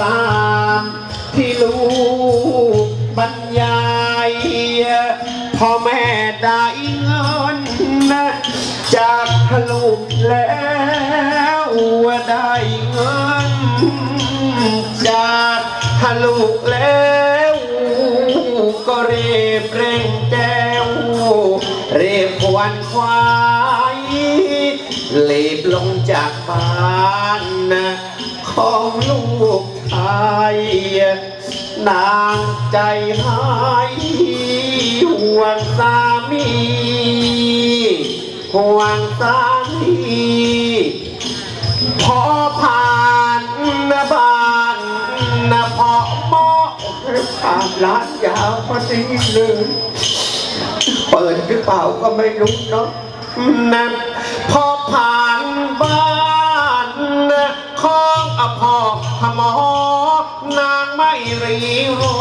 ตามที่ลูกบรรยายพ่อแม่ได้เงินนะจากลูกแล้วได้เงิน จากทะลุแล้วก็เรียบเร่งแก้วเรียบควันควายรีบลงจากบ้านนะ ของลูกชายนางใจหายห่วงสามีห่วงสามีพอผ่านนะบ้านนะพอมอผ่านร้านยาวพอดีเลยเปิดหรือเปล่าก็ไม่รู้เนาะนั่นพอผ่าน ของอภอพมอนางไม่รีรอ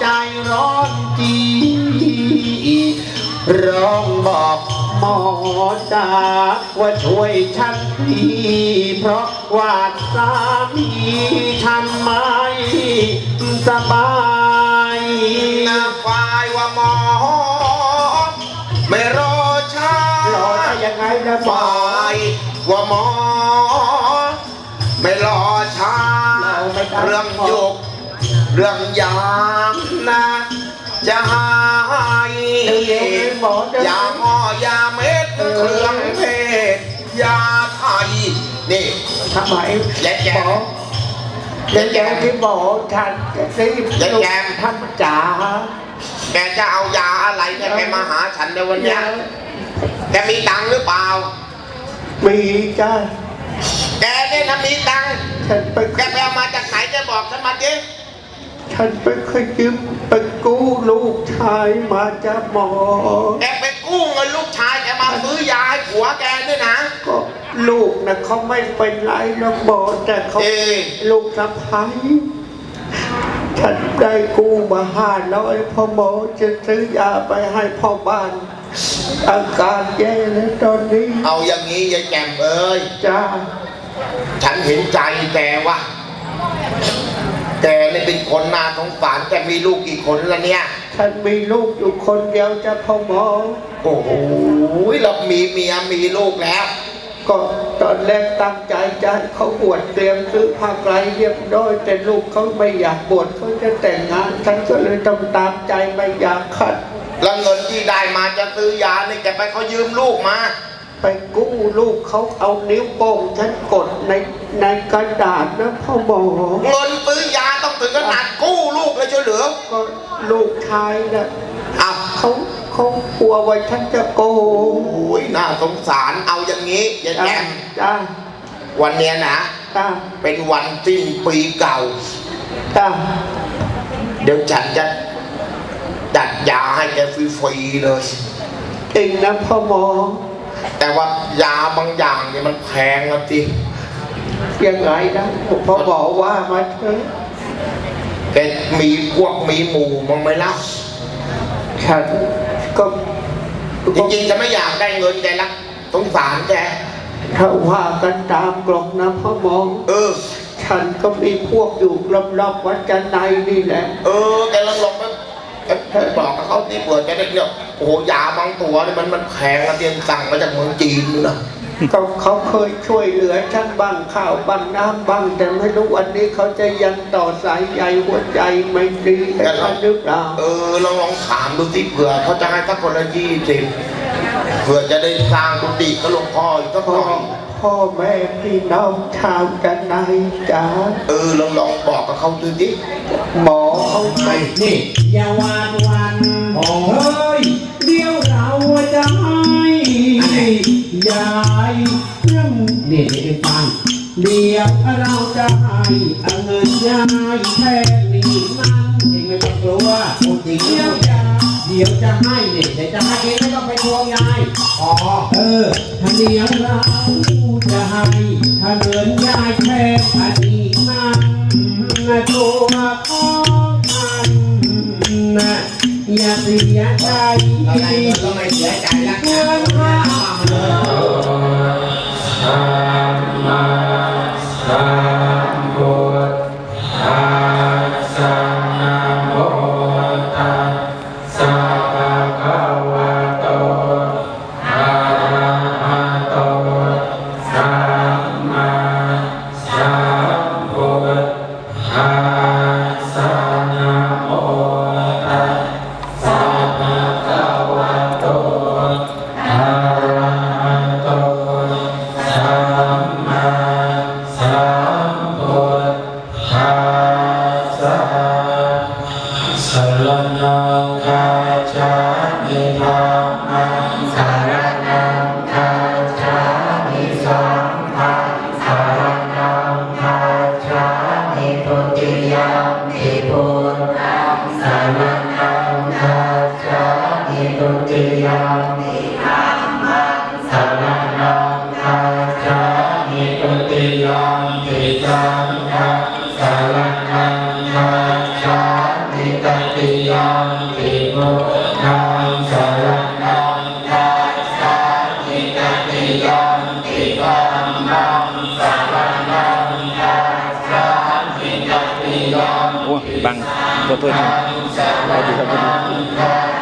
ใจร้อนจีร้องบอกหมอจ๋าว่าช่วยฉันทีเพราะว่าสามีฉันไม่สบายนาฝ่ายว่าหมอ ไม่รอช้ารอได้ยังไงนะฝ่ายว่าหมอ ไม่รอช้า เรื่องโยก เรื่องยามนะจะหายเดี๋ยวๆหมอเดี๋ยวยาหม้อยาเม็ดเครื่องเพศยาไทยนี่ทำไมแย่แย่หมอแย่แย่ที่หมอฉันจะรีบแย่แย่ท่านจ๋าแกจะเอายาอะไรเนี่ยแกมาหาฉันในวันเนี้ยแกมีตังค์หรือเปล่า มีจ้า แกเนี่ยนะมีตังค์ฉันไปแกไปเอามาจากไหนจะบอกฉันมาดิฉันไปเคยยืมไปกู้ลูกชายมาจากหมอ แกไปกู้เงินลูกชายแกมาซื้อยาให้ผัวแกด้วยนะ ก็ลูกนะเขาไม่เป็นไรนะหมอแต่เขาเอลูกสะพ้ายฉันได้กู้มาห้าร้อยพ่อหมอจะซื้อยาไปให้พ่อบ้าน อาการแย่แล้วตอนนี้เอาอย่างนี้ยายแจ่มเอ้ยจ้า ฉันเห็นใจแกว่ะแกเนี่ยเป็นคนน่าสงสารแกมีลูกกี่คนละเนี่ย ฉันมีลูกอยู่คนเดียวจ้ะพ่อหมอโอ้โหเรามีเมียมีลูกแล้ว ก็ตอนแรกตั้งใจจะให้เขาบวชเตรียมซื้อผ้าไกรเรียบร้อยแต่ลูกเขาไม่อยากบวชเขาจะแต่งงานฉันก็เลยต้องตามใจไม่อยากขัดแล้วเงินที่ได้มาจะซื้อยาเนี่ยแกไปเขายืมลูกมา ไปกู้ ลูกเขาเอานิ้วโป้งฉันกดในในกระดาษนะพ่อหมอเงินซื้อยาต้องถึงขนาดกู้ลูกเลยเชียวเหรือก็ลูกชายนะอ้าวเขาเขากลัวว่าฉันจะโกงโอ้ยน่าสงสารเอาอย่างนี้ยายจ้าแจ่มจ้าวันเนี้ยนะ จ้าเป็นวันสิ้นปีเก่า จ้าเดี๋ยวฉันจะจัดยาให้แกฟรีๆเลยเองนะพ่อหมอ แต่ว่ายาบางอย่างเนี่ยมันแพงนะทียังไงนะพ่อหมอว่ามาเถอะแกมีพวกมีหมู่มั้งไหมล่ะฉันก็จริงๆจะไม่อยากได้เงินแกละสงสารแกถ้าว่ากันตามกลอกนะพ่อหมอเออ ฉันก็มีพวกอยู่รอบๆวัดจันไนนี่แหละ เออแกลองลองไปไปบอกกับเขาที่เปิดแกได้เนี่ย โอ้โหยาบางตัวเนี่ยมันมันแพงนะเตียนสั่งมาจากเมืองจีนนู่นนะก็เขาเคยช่วยเหลือฉันบ้างข้าวบ้างน้ำบ้าง แต่ไม่รู้วันนี้เขาจะยังต่อสายใยหัวใจไม่ดีให้ฉันหรือเปล่าเออลองลองถามดูสิเผื่อเขาจะให้สักคนละยี่สิบเผื่อจะได้สร้างกุฏิก็หลวงพ่ออีกสักหพ่อน่อยพ่อแม่พี่น้องชาวจันไนจ้าเออลองลองบอกกับเขาดูสิหมอเขาไม่นี่อย่าหวาดหวันโอ้ย เดี๋ยวเราจะให้ยายเรื่องนี่เองฟังเดี๋ยวเราจะให้เอาเงินยายแค่นี้มันเองไม่ต้องกลัวโอ้จริงเดี๋ยวจะเดี๋ยวจะให้เนี่เดี๋ยวจะให้เองไม่ต้องไปทวงยายอ๋อเออถ้าเดี๋ยวเราจะให้ถ้าเงินยายแค่อันนี้มันตัวของมันนะ อย่าเสียใจเราได้เงินก็ไม่เสียใจแล้วเงินมาสัมมาสั มิตุติยมปิธัมมังสรณังคาจามิตุติยมปิสังฆังสรณังคาจามิตติยมปิพุทธังสรณังคาจามิตติยมปิธัมมังสรณังคาจามิตติยมโอ้บังตัวตัวนี้สวัสดีครับภูมา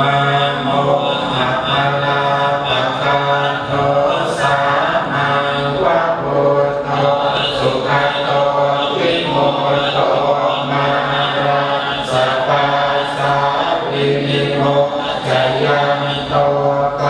มโมหะมาลาปะกาโทสานังวะพุทโตสุขโตวิโมโตมาราสัพพะสาวินิโมจะยังโตปา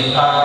ติ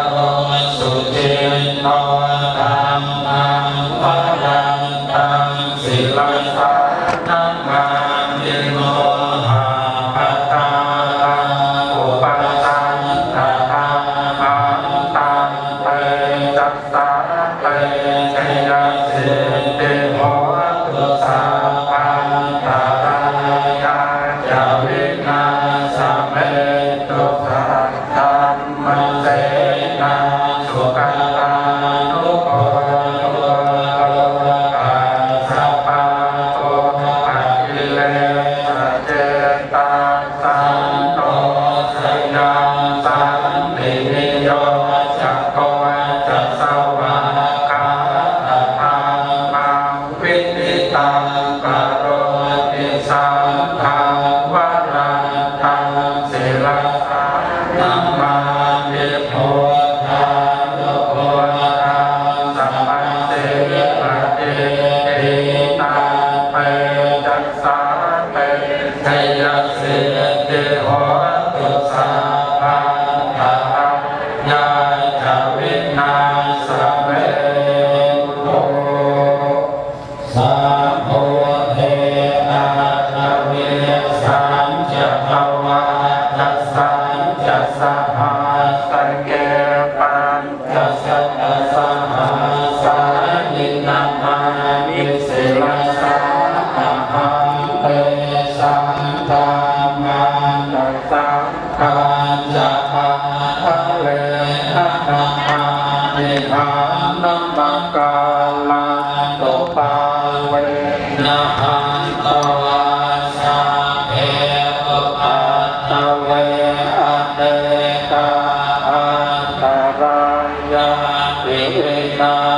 า